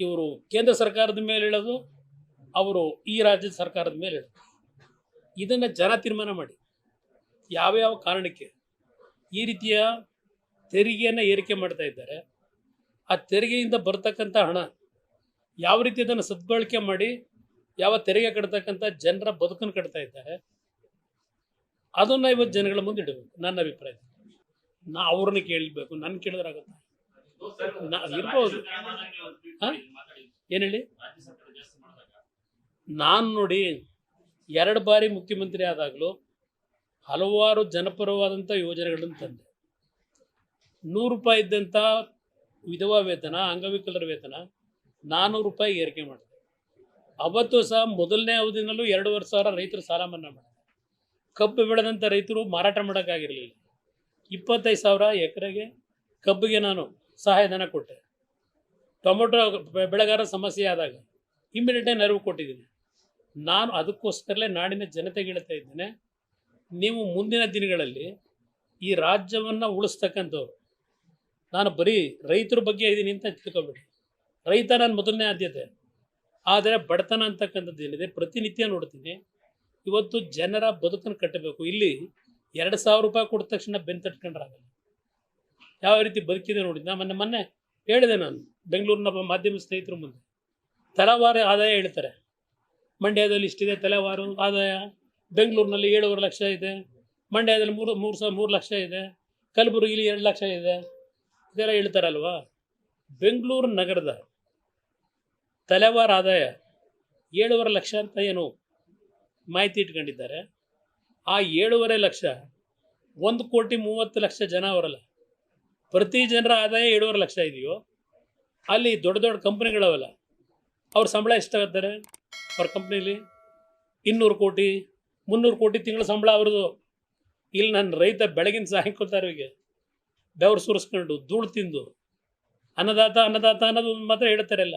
ಇವರು ಕೇಂದ್ರ ಸರ್ಕಾರದ ಮೇಲೆ ಹೇಳೋದು ಅವರು ಈ ರಾಜ್ಯದ ಸರ್ಕಾರದ ಮೇಲೆ ಹೇಳೋದು ಇದನ್ನು ಜನ ತೀರ್ಮಾನ ಮಾಡಿ. ಯಾವ ಯಾವ ಕಾರಣಕ್ಕೆ ಈ ರೀತಿಯ ತೆರಿಗೆಯನ್ನು ಏರಿಕೆ ಮಾಡ್ತಾ ಇದ್ದಾರೆ, ಆ ತೆರಿಗೆಯಿಂದ ಬರ್ತಕ್ಕಂಥ ಹಣ ಯಾವ ರೀತಿ ಅದನ್ನು ಸದ್ಬಳಕೆ ಮಾಡಿ, ಯಾವ ತೆರಿಗೆ ಕಟ್ತಕ್ಕಂಥ ಜನರ ಬದುಕನ್ನು ಕಟ್ತಾ ಇದ್ದಾರೆ, ಅದನ್ನು ಇವತ್ತು ಜನಗಳ ಮುಂದೆ ಇಡಬೇಕು, ನನ್ನ ಅಭಿಪ್ರಾಯ ನಾ ಅವ್ರನ್ನ ಕೇಳಬೇಕು ನನ್ನ ಕೇಳಿದ್ರಾಗುತ್ತೆ ಇರ್ಬೋದು? ಏನು ಹೇಳಿ ನಾನು ನೋಡಿ ಎರಡು ಬಾರಿ ಮುಖ್ಯಮಂತ್ರಿ ಆದಾಗಲೂ ಹಲವಾರು ಜನಪರವಾದಂಥ ಯೋಜನೆಗಳನ್ನು ತಂದೆ. ನೂರು ರೂಪಾಯಿ ಇದ್ದಂಥ ವಿಧವಾ ವೇತನ ಅಂಗವಿಕಲರ ವೇತನ ನಾನ್ನೂರು ರೂಪಾಯಿ ಏರಿಕೆ ಮಾಡಿದೆ. ಅವತ್ತು ಸಹ ಮೊದಲನೇ ಅವಧಿನಲ್ಲೂ ಎರಡೂವರೆ ಸಾವಿರ ರೈತರು ಸಾಲ ಮನ್ನಾ ಮಾಡಿದೆ ಕಬ್ಬು ಬೆಳೆದಂಥ ರೈತರು ಮಾರಾಟ ಮಾಡೋಕ್ಕಾಗಿರಲಿಲ್ಲ. ಇಪ್ಪತ್ತೈದು ಸಾವಿರ ಎಕರೆಗೆ ಕಬ್ಬಿಗೆ ನಾನು ಸಹಾಯಧನ ಕೊಟ್ಟೆ. ಟೊಮೊಟೊ ಬೆಳೆಗಾರ ಸಮಸ್ಯೆ ಆದಾಗ ಇಮ್ಮಿಡಿಯೇಟಾಗಿ ನೆರವು ಕೊಟ್ಟಿದ್ದೀನಿ. ನಾನು ಅದಕ್ಕೋಸ್ಕರಲೇ ನಾಡಿನ ಜನತೆಗೆ ಹೇಳ್ತಾ ಇದ್ದೇನೆ, ನೀವು ಮುಂದಿನ ದಿನಗಳಲ್ಲಿ ಈ ರಾಜ್ಯವನ್ನು ಉಳಿಸ್ತಕ್ಕಂಥವ್ರು. ನಾನು ಬರೀ ರೈತರ ಬಗ್ಗೆ ಇದ್ದೀನಿ ಅಂತ ತಿಳ್ಕೊಬೇಡಿ. ರೈತ ನನ್ನ ಮೊದಲನೇ ಆದ್ಯತೆ. ಆದರೆ ಬಡತನ ಅಂತಕ್ಕಂಥದ್ದು ಏನಿದೆ, ಪ್ರತಿನಿತ್ಯ ನೋಡ್ತೀನಿ, ಇವತ್ತು ಜನರ ಬದುಕನ್ನು ಕಟ್ಟಬೇಕು. ಇಲ್ಲಿ ಎರಡು ಸಾವಿರ ರೂಪಾಯಿ ಕೊಟ್ಟ ತಕ್ಷಣ ಬೆನ್ ತಟ್ಕೊಂಡ್ರಾಗಲ್ಲ ಯಾವ ರೀತಿ ಬದುಕಿದೆ ನೋಡಿ. ನಾನು ಮೊನ್ನೆ ಮೊನ್ನೆ ಹೇಳಿದೆ ನಾನು, ಬೆಂಗಳೂರಿನ ಮಾಧ್ಯಮ ಸ್ನೇಹಿತರ ಮುಂದೆ. ತಲವಾರು ಆದಾಯ ಹೇಳ್ತಾರೆ. ಮಂಡ್ಯದಲ್ಲಿ ಇಷ್ಟಿದೆ ತಲೆವಾರು ಆದಾಯ. ಬೆಂಗಳೂರಿನಲ್ಲಿ ಏಳುವರೆ ಲಕ್ಷ ಇದೆ. ಮಂಡ್ಯದಲ್ಲಿ ಮೂರು ಮೂರು ಸಾವಿರ ಮೂರು ಲಕ್ಷ ಇದೆ. ಕಲಬುರಗಿಲಿ ಎರಡು ಲಕ್ಷ ಇದೆ. ಇದೆಲ್ಲ ಹೇಳ್ತಾರಲ್ವಾ? ಬೆಂಗಳೂರು ನಗರದ ತಲೆವಾರ ಆದಾಯ ಏಳುವರೆ ಲಕ್ಷ ಅಂತ ಏನು ಮಾಹಿತಿ ಇಟ್ಕೊಂಡಿದ್ದಾರೆ. ಆ ಏಳುವರೆ ಲಕ್ಷ ಒಂದು ಕೋಟಿ ಮೂವತ್ತು ಲಕ್ಷ ಜನ ಅವರಲ್ಲ. ಪ್ರತಿ ಜನರ ಆದಾಯ ಏಳುವರೆ ಲಕ್ಷ ಇದೆಯೋ, ಅಲ್ಲಿ ದೊಡ್ಡ ದೊಡ್ಡ ಕಂಪ್ನಿಗಳವಲ್ಲ, ಅವ್ರ ಸಂಬಳ ಎಷ್ಟಾಗುತ್ತಾರೆ ಅವ್ರ ಕಂಪ್ನೀಲಿ ಇನ್ನೂರು ಕೋಟಿ, ಮುನ್ನೂರು ಕೋಟಿ ತಿಂಗಳ ಸಂಬಳ ಅವ್ರದ್ದು. ಇಲ್ಲಿ ನನ್ನ ರೈತ ಬೆಳಗಿನ ಸಾಯಂಕಾಲದವರೆಗೆ ಬೆವರು ಸುರಿಸ್ಕೊಂಡು ಧೂಳು ತಿಂದು, ಅನ್ನದಾತ ಅನ್ನದಾತ ಅನ್ನೋದು ಮಾತ್ರ ಮಾತ್ರ ಹೇಳ್ತಾರಲ್ಲ.